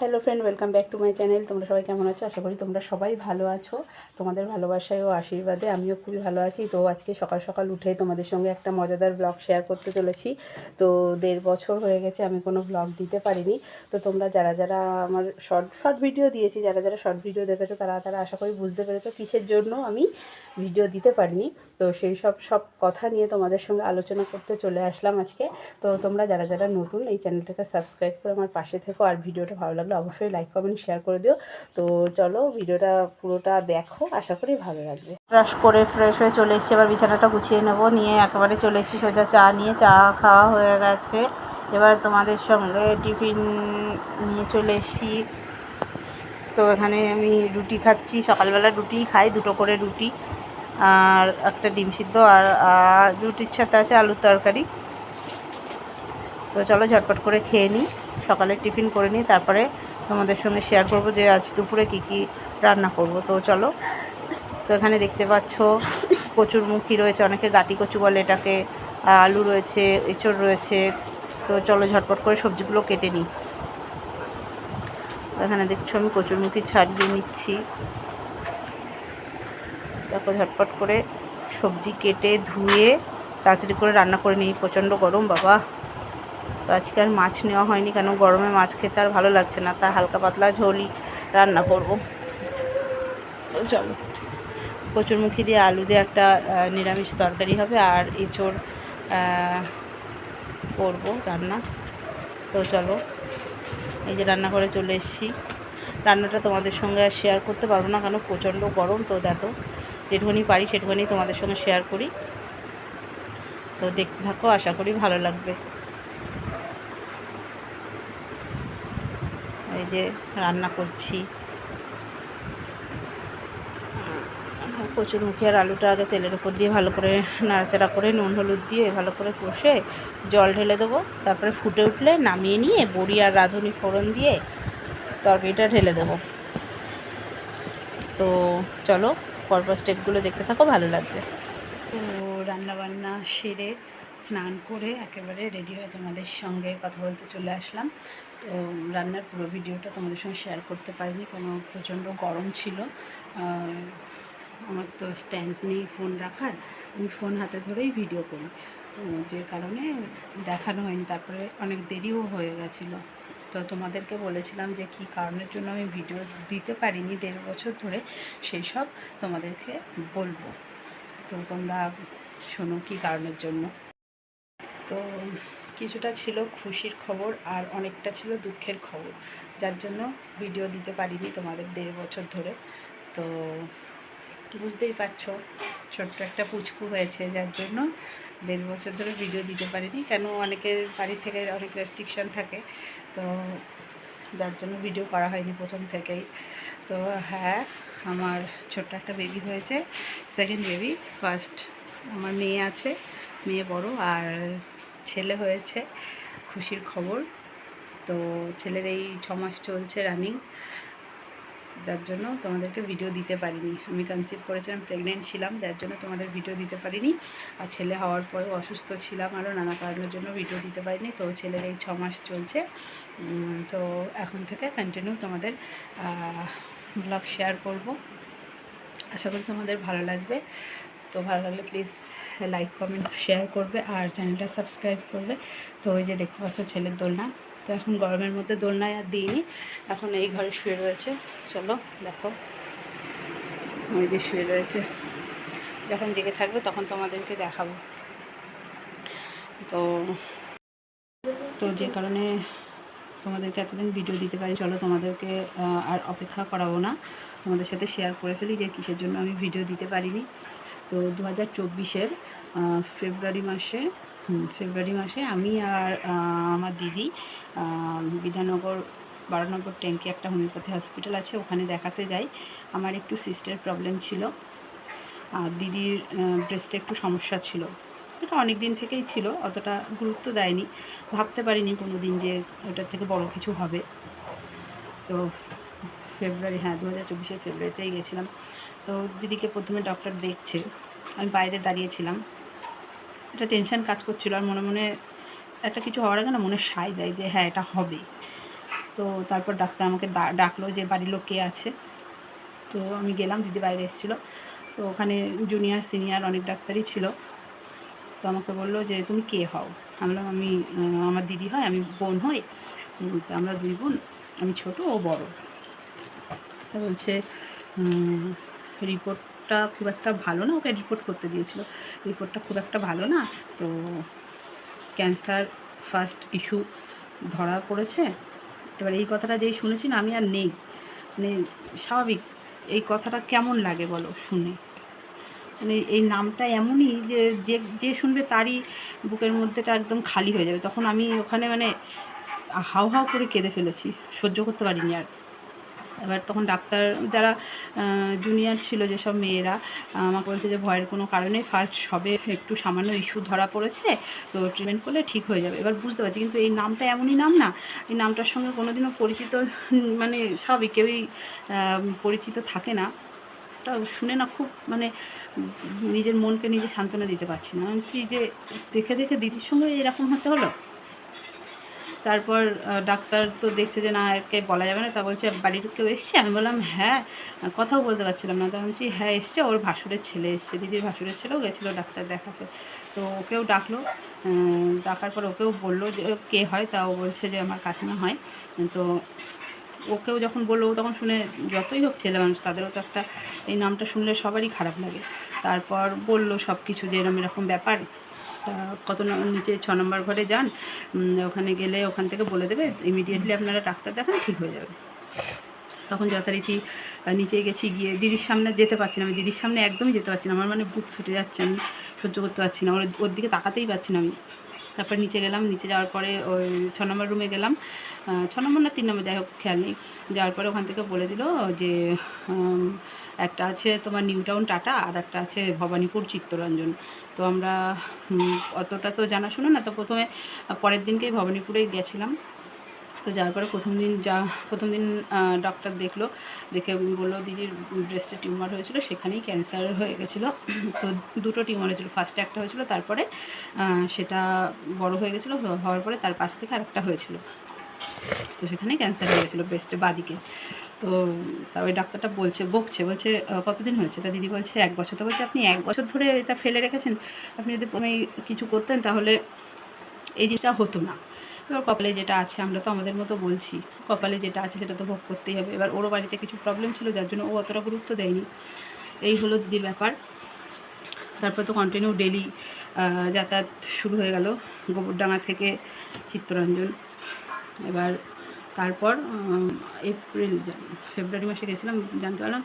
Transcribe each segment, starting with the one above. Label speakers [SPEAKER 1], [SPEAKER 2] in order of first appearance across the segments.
[SPEAKER 1] Hello friend welcome back to my channel তোমরা সবাই কেমন আছো? আশা করি তোমরা সবাই ভালো আছো। তোমাদের ভালোবাসায় ও আশীর্বাদে আমিও খুবই ভালো আছি। তো আজকে সকাল সকাল উঠে তোমাদের সঙ্গে একটা মজাদার ব্লগ শেয়ার করতে চলেছি। তো দেড় বছর হয়ে গেছে, আমি কোনো ব্লগ দিতে পারিনি। তো তোমরা যারা যারা আমার শর্ট শর্ট ভিডিও দিয়েছি, যারা যারা শর্ট ভিডিও দেখেছ, তারা তারা আশা করি বুঝতে পেরেছ কিসের জন্য আমি ভিডিও দিতে পারিনি। তো সেই সব সব কথা নিয়ে তোমাদের সঙ্গে আলোচনা করতে চলে আসলাম আজকে। তো তোমরা যারা যারা নতুন, এই চ্যানেলটাকে সাবস্ক্রাইব করে আমার পাশে থেকো। আর ভিডিওটা ভালো লাগলে অবশ্যই লাইক কমেন্ট শেয়ার করে দিও। তো চলো ভিডিওটা পুরোটা দেখো, আশা করি ভালো লাগবে। ব্রাশ করে ফ্রেশ হয়ে চলে এসেছি, এবার বিছানাটা গুছিয়ে নেব, নিয়ে একেবারে চলে এসেছি সোজা চা নিয়ে, চা খাওয়া হয়ে গেছে। এবার তোমাদের সঙ্গে টিফিন নিয়ে চলে এসেছি। তো এখানে আমি রুটি খাচ্ছি, সকালবেলা রুটি খাই, দুটো করে রুটি, আর একটা ডিম সিদ্ধ আর রুটির সাথে আছে আলুর তরকারি। তো চলো ঝটপট করে খেয়ে নিই। সকালে টিফিন করে নিই, তারপরে তোমাদের সঙ্গে শেয়ার করব যে আজ দুপুরে কী কী রান্না করব। তো চলো, তো এখানে দেখতে পাচ্ছ কচুরমুখী রয়েছে, অনেকে গাটি কচু বলে, এটাকে আলু রয়েছে, এঁচড় রয়েছে। তো চলো ঝটপট করে সবজিগুলো কেটে নিই। এখানে দেখছ আমি কচুরমুখী ছাড়িয়ে নিচ্ছি। দেখো ঝটপট করে সবজি কেটে ধুয়ে, তাড়াতাড়ি করে রান্না করে নিই। প্রচণ্ড গরম, বাবা। তো আজকে আর মাছ নেওয়া হয়নি, কেন গরমে মাছ খেতে আর ভালো লাগছে না। তা হালকা পাতলা ঝোলই রান্না করব। তো চলো, কচুরমুখী দিয়ে আলু দিয়ে একটা নিরামিষ তরকারি হবে আর এঁচড় করব রান্না। তো চলো, এই যে রান্না করে চলে এসেছি। রান্নাটা তোমাদের সঙ্গে আর শেয়ার করতে পারব না, কেন প্রচণ্ড গরম। তো দেখো যেটুখানি পারি সেটুখানি তোমাদের সঙ্গে শেয়ার করি। তো দেখতে থাকো, আশা করি ভালো লাগবে। এই যে রান্না করছি। কচুরমুখী আর আলুটা আগে তেলের উপর দিয়ে ভালো করে নাড়াচাড়া করে, নুন, হলুদ দিয়ে ভালো করে কষে জল ঢেলে দেবো। তারপরে ফুটে উঠলে নামিয়ে নিয়ে বড়ি আর রাঁধুনি ফোড়ন দিয়ে তরকারিটা ঢেলে দেবো। তো চলো পরপর স্টেপগুলো দেখতে থাকো, ভালো লাগবে। তো রান্নাবান্না সেরে স্নান করে একেবারে রেডি হয়ে তোমাদের সঙ্গে কথা বলতে চলে আসলাম। তো রান্নার পুরো ভিডিওটা তোমাদের সঙ্গে শেয়ার করতে পারিনি, কোনো প্রচণ্ড গরম ছিল। আমার তো স্ট্যান্ড নেই ফোন রাখার, আমি ফোন হাতে ধরেই ভিডিও করি। যে কারণে দেখানো হয়নি, তারপরে অনেক দেরিও হয়ে গেছিল। তো তোমাদেরকে বলেছিলাম যে কী কারণের জন্য আমি ভিডিও দিতে পারিনি দেড় বছর ধরে সেই সব তোমাদেরকে বলব। তো তোমরা শোনো কী কারণের জন্য। তো কিছুটা ছিল খুশির খবর আর অনেকটা ছিল দুঃখের খবর। যার জন্য ভিডিও দিতে পারিনি তোমাদের দেড় বছর ধরে। তো বুঝতেই পারছ, ছোট্ট একটা পুচকু হয়েছে, যার জন্য দেড় বছর ধরে ভিডিও দিতে পারিনি। কেন অনেকের বাড়ি থেকে অনেক রেস্ট্রিকশান থাকে, তো যার জন্য ভিডিও করা হয়নি প্রথম থেকেই। তো হ্যাঁ আমার ছোট্ট একটা বেবি হয়েছে সেকেন্ড বেবি ফার্স্ট আমার মেয়ে আছে, মেয়ে বড়, আর ছেলে হয়েছে, খুশির খবর। তো ছেলের এই ছ মাস চলছে রানিং যার জন্য তোমাদেরকে ভিডিও দিতে পারিনি। আমি কনসিভ করেছিলাম প্রেগনেন্ট ছিলাম, যার জন্য তোমাদের ভিডিও দিতে পারিনি। আর ছেলে হওয়ার পরেও অসুস্থ ছিলাম, আরও নানা কারণের জন্য ভিডিও দিতে পারিনি। তো ছেলের এই ছ মাস চলছে তো এখন থেকে কন্টিনিউ তোমাদের ব্লগ শেয়ার করব। আশা করি তোমাদের ভালো লাগবে। তো ভালো লাগলে প্লিজ লাইক কমেন্ট শেয়ার করবে আর চ্যানেলটা সাবস্ক্রাইব করবে। তো ওই যে দেখতে পাচ্ছ ছেলের দোলনা। তো এখন গরমের মধ্যে দোলনায় আর দিইনি। এখন এই ঘরে শুয়ে রয়েছে। চলো, দেখো। ওই যে শুয়ে রয়েছে। যখন জেগে থাকবে তখন তোমাদেরকে দেখাবো। তো তো যে কারণে তোমাদেরকে এতদিন ভিডিও দিতে পারি চলো তোমাদেরকে আর অপেক্ষা করাবো না। তোমাদের সাথে শেয়ার করে ফেলি যে কিসের জন্য আমি ভিডিও দিতে পারিনি। তো দু হাজার চব্বিশের ফেব্রুয়ারি মাসে ফেব্রুয়ারি মাসে আমি আর আমার দিদি বিধাননগর, বারানগর ট্যাঙ্কে একটা হোমিওপ্যাথি হসপিটাল আছে, ওখানে দেখাতে যাই। আমার একটু সিস্টের প্রবলেম ছিল। আর দিদির ব্রেস্টে একটু সমস্যা ছিল। এটা অনেক দিন থেকেই ছিল, অতটা গুরুত্ব দেয়নি। ভাবতে পারিনি কোনো দিন যে ওটার থেকে বড় কিছু হবে। তো ফেব্রুয়ারি হ্যাঁ দু হাজার চব্বিশের ফেব্রুয়ারিতেই গেছিলাম। তো দিদিকে প্রথমে ডক্টর দেখছে। আমি বাইরে দাঁড়িয়েছিলাম। একটা টেনশান কাজ করছিল আর মনে মনে একটা কিছু হওয়ার আগে না মনে সায় দেয় যে হ্যাঁ এটা হবে। তো তারপর ডাক্তার আমাকে ডাকলো যে বাড়ির লোক কে আছে। তো আমি গেলাম, দিদি বাইরে এসেছিল। তো ওখানে জুনিয়র সিনিয়র অনেক ডাক্তারই ছিল। তো আমাকে বলল যে, তুমি কে হও? আমি আমি আমার দিদি হয়, আমি বোন হই। আমরা দুই বোন, আমি ছোট, ও বড়। বলছে রিপোর্টটা খুব একটা ভালো না, ওকে রিপোর্ট করতে দিয়েছিল। রিপোর্টটা খুব একটা ভালো না, তো ক্যান্সার ফার্স্ট ইস্যু ধরা পড়েছে। এবার এই কথাটা যেই শুনেছি না আমি আর নেই। মানে স্বাভাবিক, এই কথাটা কেমন লাগে বলো শুনে? মানে এই নামটা এমনই যে যে যে শুনবে তারই বুকের মধ্যেটা একদম খালি হয়ে যাবে। তখন আমি ওখানে মানে হাউ হাউ করে কেঁদে ফেলেছি, সহ্য করতে পারিনি আর। এবার তখন ডাক্তার, যারা জুনিয়র ছিল যেসব মেয়েরা আমাকে বলছে যে ভয়ের কোনো কারণে ফার্স্ট সবে একটু সামান্য ইস্যু ধরা পড়েছে, তো ট্রিটমেন্ট করলে ঠিক হয়ে যাবে। এবার বুঝতে পারছি, কিন্তু এই নামটা এমনই নাম না, এই নামটার সঙ্গে কোনোদিনও পরিচিত মানে স্বাভাবিক কেউই পরিচিত থাকে না। তা শুনে না খুব মানে নিজের মনকে নিজে সান্ত্বনা দিতে পারছি না। বলছি যে দেখে দেখে দিদির সঙ্গে এরকম হতে হলো? তারপর ডাক্তার তো দেখছে যে না, একে বলা যাবে না। তা বলছে বাড়ির কেউ এসছে? আমি বললাম হ্যাঁ। কথাও বলতে পারছিলাম না। তা বলছি হ্যাঁ এসছে। ওর ভাসুরের ছেলে এসছে। দিদির ভাসুরের ছেলেও গেছিল ডাক্তার দেখাতে। তো ওকেও ডাকলো। ডাকার পর ওকেও বলল যে কে হয়? তা ও বলছে যে, আমার কাকিমা হয়। তো ওকেও যখন বলল তখন শুনে যতই হোক ছেলে মানুষ, তাদেরও তো একটা, এই নামটা শুনলে সবারই খারাপ লাগে। তারপর বলল সব কিছু যে এরম এরকম ব্যাপার। কত নিচে ছ নম্বর ঘরে যান ওখানে গেলে ওখান থেকে বলে দেবে ইমিডিয়েটলি আপনারা ডাক্তার দেখান, ঠিক হয়ে যাবে। তখন যথারীতি নিচে গেছি, গিয়ে দিদির সামনে যেতে পারছি না আমি দিদির সামনে একদমই যেতে পারছি না, আমার মানে বুক ফেটে যাচ্ছে, আমি সহ্য করতে পারছি না, ওর ওর দিকে তাকাতেই পারছি না আমি। তারপর নিচে গেলাম, নিচে যাওয়ার পরে ওই ছ নম্বর রুমে গেলাম। ছ নম্বর না তিন নম্বর, যাই হোক, খেয়াল নেই। যাওয়ার পরে ওখান থেকে বলে দিল যে একটা আছে তোমার নিউ টাউন টাটা আর একটা আছে ভবানীপুর চিত্তরঞ্জন। তো আমরা অতটা তো জানাশোনা না। তো প্রথমে, পরের দিনকেই ভবানীপুরেই গেছিলাম। তো যাওয়ার পরে প্রথম দিন যা, প্রথম দিন ডক্টর দেখল, দেখে বলল দিদির ব্রেস্টে টিউমার হয়েছিল, সেখানেই ক্যান্সার হয়ে গেছিল। তো দুটো টিউমার হয়েছিল ফার্স্টে একটা হয়েছিল, তারপরে সেটা বড় হয়ে গেছিল, হওয়ার পরে তার পাশ থেকে আরেকটা হয়েছিল। তো সেখানে ক্যান্সার হয়ে গেছিল ব্রেস্টে বাদিকে। তো তা ওই ডাক্তারটা বলছে, বকছে, বলছে কতদিন হয়েছে? তা দিদি বলছে, এক বছর। তো বলছে, আপনি এক বছর ধরে এটা ফেলে রেখেছেন? আপনি যদি কিছু করতেন তাহলে এই জিনিসটা হতো না। এবার কপালে যেটা আছে, আমরা তো আমাদের মতো বলছি। কপালে যেটা আছে, সেটা তো ভোগ করতেই হবে। এবার ওরও বাড়িতে কিছু প্রবলেম ছিল, যার জন্য ও অতটা গুরুত্ব দেয়নি। এই হলো দিদির ব্যাপার। তারপর তো কন্টিনিউ ডেলি যাতায়াত শুরু হয়ে গেল গোবরডাঙ্গা থেকে চিত্তরঞ্জন। এবার তারপর এপ্রিল, ফেব্রুয়ারি মাসে গেছিলাম, জানতে পারলাম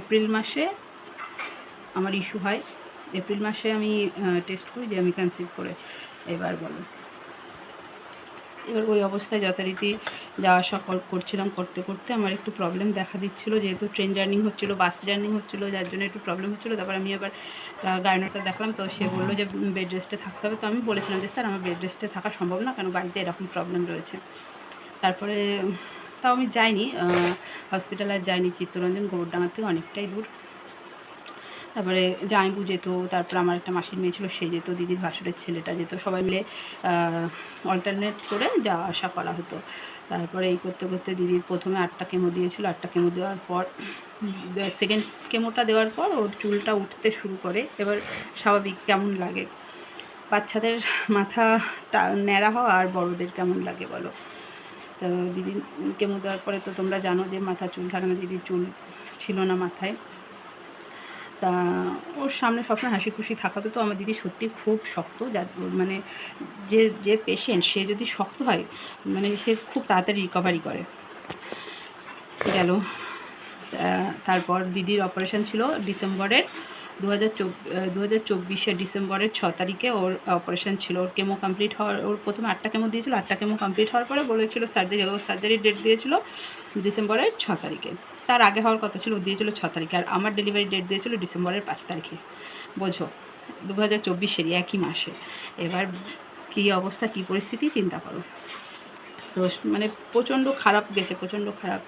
[SPEAKER 1] এপ্রিল মাসে আমার ইস্যু হয়। এপ্রিল মাসে আমি টেস্ট করি যে আমি কনসিভ করেছি। এবার বলো। এবার ওই অবস্থায় যথারীতি যাওয়া আসা কর- করছিলাম, করতে করতে আমার একটু প্রবলেম দেখা দিচ্ছিল, যেহেতু ট্রেন জার্নি হচ্ছিল বাস জার্নি হচ্ছিল, যার জন্য একটু প্রবলেম হচ্ছিল, তারপর আমি এবার গায়নাটা দেখলাম, তো সে বলল যে বেড রেস্টে থাকতে হবে। তো আমি বলেছিলাম যে, স্যার, আমার বেড রেস্টে থাকা সম্ভব না কেন বাড়িতে এরকম প্রবলেম রয়েছে। তারপরে তাও আমি যাইনি হসপিটাল আর যাইনি, চিত্তরঞ্জন গোবরডাঙ্গার থেকে অনেকটাই দূর। তারপরে জামাইবু যেত, তারপর আমার একটা মাসির মেয়ে ছিল, সে যেত দিদির ভাসুরের ছেলেটা যেত, সবাই মিলে অল্টারনেট করে যাওয়া আসা করা হতো। তারপরে এই করতে করতে দিদির প্রথমে আটটা কেমো দিয়েছিল, আটটা কেমো দেওয়ার পর সেকেন্ড কেমোটা দেওয়ার পর ওর চুলটা উঠতে শুরু করে, এবার স্বাভাবিক কেমন লাগে। বাচ্চাদের মাথাটা ন্যাড়া হওয়া আর বড়দের কেমন লাগে বলো? তো দিদির কেমো দেওয়ার পরে তো তোমরা জানো যে মাথা চুল না দিদির চুল ছিল না মাথায়। তা ওর সামনে সবসময় হাসি খুশি থাকাতে তো আমার দিদি সত্যি খুব শক্ত, যা মানে যে যে পেশেন্ট সে যদি শক্ত হয় মানে সে খুব তাড়াতাড়ি রিকভারি করে। গেল। তারপর দিদির অপারেশন ছিল ডিসেম্বরের দু হাজার চব্বিশের ডিসেম্বরের ছ তারিখে ওর অপারেশন ছিল। ওর কেমো কমপ্লিট হওয়ার, ওর প্রথমে আটটা কেমো দিয়েছিল, আটটা কেমো কমপ্লিট হওয়ার পরে বলেছিল সার্জারি ওর সার্জারির ডেট দিয়েছিল ডিসেম্বরের ছ তারিখে। তার আগে হওয়ার কথা ছিল, দিয়েছিল ছ তারিখে। আর আমার ডেলিভারি ডেট দিয়েছিল ডিসেম্বরের পাঁচ তারিখে। বোঝো দু হাজার চব্বিশেরই একই মাসে। এবার কী অবস্থা, কী পরিস্থিতি, চিন্তা করো। তো মানে প্রচণ্ড খারাপ গেছে, প্রচণ্ড খারাপ।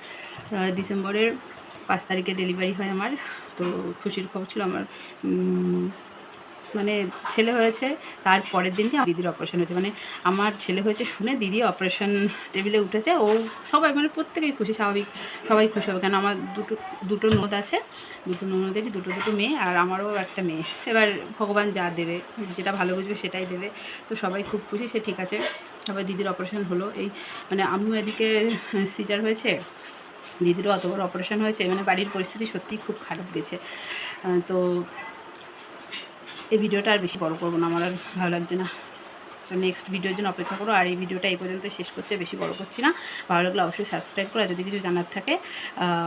[SPEAKER 1] ডিসেম্বরের পাঁচ তারিখে ডেলিভারি হয় আমার। তো খুশির খবর ছিল আমার মানে ছেলে হয়েছে, তার পরের দিনকে দিদির অপারেশন হয়েছে। মানে আমার ছেলে হয়েছে শুনে দিদি অপারেশন টেবিলে উঠেছে। ও সবাই মানে প্রত্যেকেই খুশি, স্বাভাবিক সবাই খুশি হবে। কেন আমার দুটো দুটো নদ আছে, দুটো ননদেরই দুটো দুটো মেয়ে আর আমারও একটা মেয়ে। এবার ভগবান যা দেবে, যেটা ভালো বুঝবে সেটাই দেবে। তো সবাই খুব খুশি, সে ঠিক আছে। সবাই দিদির অপারেশন হলো। এই মানে আমিও এদিকে সিজার হয়েছে। দিদিরও অত বড় অপারেশন হয়েছে। মানে বাড়ির পরিস্থিতি সত্যিই খুব খারাপ গেছে। তো এই ভিডিওটা আর বেশি বড় করব না, আমার আর ভালো লাগছে না। তো নেক্সট ভিডিওর জন্য অপেক্ষা করো, আর এই ভিডিওটা এই পর্যন্ত শেষ করছে বেশি বড় করছি না। ভালো লাগলে অবশ্যই সাবস্ক্রাইব করো, আর যদি কিছু জানার থাকে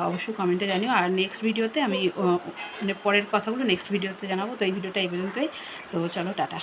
[SPEAKER 1] অবশ্যই কমেন্টে জানিও। আর নেক্সট ভিডিওতে আমি মানে পরের কথাগুলো নেক্সট ভিডিওতে জানাব, তো এই ভিডিওটা এই পর্যন্তই। তো চলো, টাটা।